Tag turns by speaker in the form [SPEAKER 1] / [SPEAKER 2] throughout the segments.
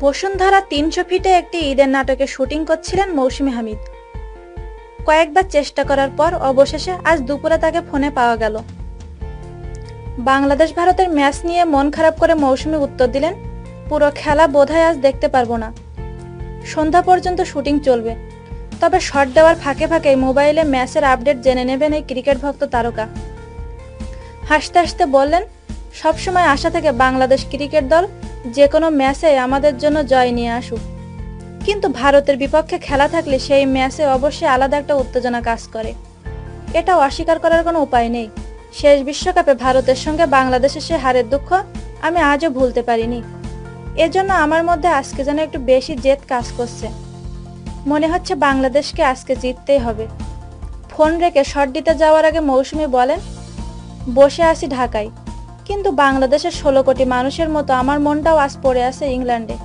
[SPEAKER 1] বসুন্ধরা তিনশো ফিটে একটি ঈদের নাটকে শুটিং করছিলেন মৌসুমী হামিদ। কয়েকবার চেষ্টা করার পর অবশেষে আজ দুপুরে তাকে ফোনে পাওয়া গেল। বাংলাদেশ ভারতের ম্যাচ নিয়ে মন খারাপ করে মৌসুমী উত্তর দিলেন, পুরো খেলা বোধহয় আজ দেখতে পারব না। সন্ধ্যা পর্যন্ত শুটিং চলবে। তবে শট দেওয়ার ফাঁকে ফাঁকে মোবাইলে ম্যাচের আপডেট জেনে নেবেন এই ক্রিকেট ভক্ত তারকা। হাসতে হাসতে বললেন, সবসময় আশা থেকে বাংলাদেশ ক্রিকেট দল যে কোনো ম্যাচে আমাদের জন্য জয় নিয়ে আসুক। কিন্তু ভারতের বিপক্ষে খেলা থাকলে সেই ম্যাচে অবশ্যই আলাদা একটা উত্তেজনা কাজ করে। এটা অস্বীকার করার কোনো উপায় নেই। শেষ বিশ্বকাপে ভারতের সঙ্গে বাংলাদেশের সে হারের দুঃখ আমি আজও ভুলতে পারিনি। এজন্য আমার মধ্যে আজকে যেন একটু বেশি জেদ কাজ করছে। মনে হচ্ছে বাংলাদেশকে আজকে জিততেই হবে। ফোন রেখে শট দিতে যাওয়ার আগে মৌসুমি বলেন, বসে আছি ঢাকায়। কিন্তু বাংলাদেশের ষোলো কোটি মানুষের মতো আমার মনটাও আজ পড়ে আছে ইংল্যান্ডে।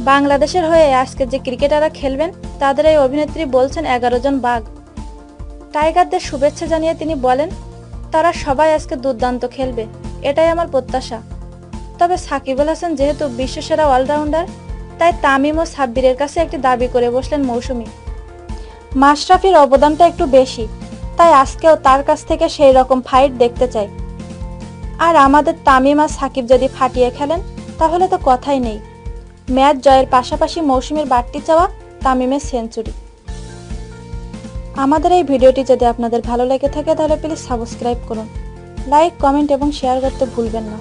[SPEAKER 1] বাংলাদেশের হয়ে আজকে যে ক্রিকেটাররা খেলবেন, তাদের এই অভিনেত্রী বলছেন এগারো জন বাঘ। টাইগারদের শুভেচ্ছা জানিয়ে তিনি বলেন, তারা সবাই আজকে দুর্দান্ত খেলবে। এটাই আমার প্রত্যাশা। তবে সাকিবুল হাসান যেহেতু বিশ্বসেরা অলরাউন্ডার তাই তামিম ও সাব্বিরের কাছে একটি দাবি করে বসলেন মৌসুমী। মাশরাফির অবদানটা একটু বেশি, তাই আজকেও তার কাছ থেকে সেই রকম ফাইট দেখতে চাই। আর আমাদের তামিম আর সাকিব যদি ফাটিয়ে খেলেন, তাহলে তো কথাই নেই। ম্যাচ জয়ের পাশাপাশি মৌসুমীর বাড়তি চাওয়া তামিমের সেঞ্চুরি। আমাদের এই ভিডিওটি যদি আপনাদের ভালো লেগে থাকে, তাহলে প্লিজ সাবস্ক্রাইব করুন। লাইক কমেন্ট এবং শেয়ার করতে ভুলবেন না।